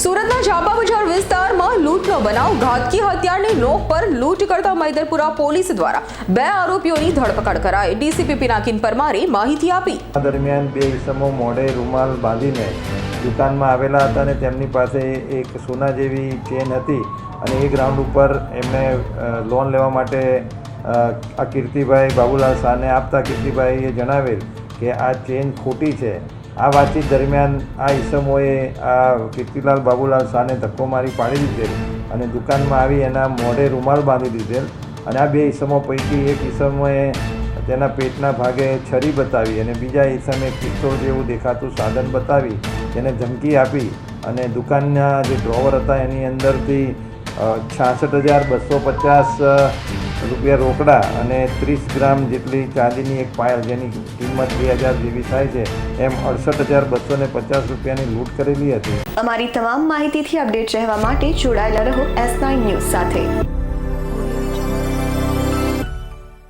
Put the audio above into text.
સુરતના ઝાપા બજાર વિસ્તારમાં લૂંટનો બનાવ, ઘાતકી હત્યારની નોક પર લૂંટ કરતા મૈદરપુરા પોલીસ દ્વારા બે આરોપીઓની ધરપકડ કરાઈ. ડીસીપી પિનાકિન પરમારે માહિતી આપી. દરમિયાન બે ઇસમો મોઢે રૂમાલ બાંધીને દુકાનમાં આવેલા હતા અને તેમની પાસે એક સોના જેવી ચેન હતી અને એ ગ્રાઉન્ડ ઉપર એમને લોન લેવા માટે આ કીર્તિભાઈ બાબુલાલ શાહને આપતા કીર્તિભાઈએ જણાવેલ કે આ ચેન ખોટી છે. આ વાતચીત દરમિયાન આ ઈસમોએ આ કીર્તિલાલ બાબુલાલ શાહને ધક્કો મારી પાડી દીધેલ અને દુકાનમાં આવી એના મોઢે રૂમાલ બાંધી દીધેલ. અને આ બે ઈસમો પૈકી એક ઈસમોએ તેના પેટના ભાગે છરી બતાવી અને બીજા ઈસમે પિસ્તોલ જેવું દેખાતું સાધન બતાવી, તેને ધમકી આપી અને દુકાનના જે ડ્રોવર હતા એની અંદરથી છાસઠ હજાર બસો પચાસ રૂપિયા રોકડા અને ત્રીસ ગ્રામ જેટલી ચાંદીની એક પાયલ જેની કિંમત બે હજાર જેવી થાય છે, એમ અડસઠ હજાર બસો ને પચાસ રૂપિયાની લૂંટ કરેલી હતી. અમારી તમામ માહિતીથી અપડેટ રહેવા માટે જોડાયેલા રહો એસ નાઇન ન્યૂઝ સાથે.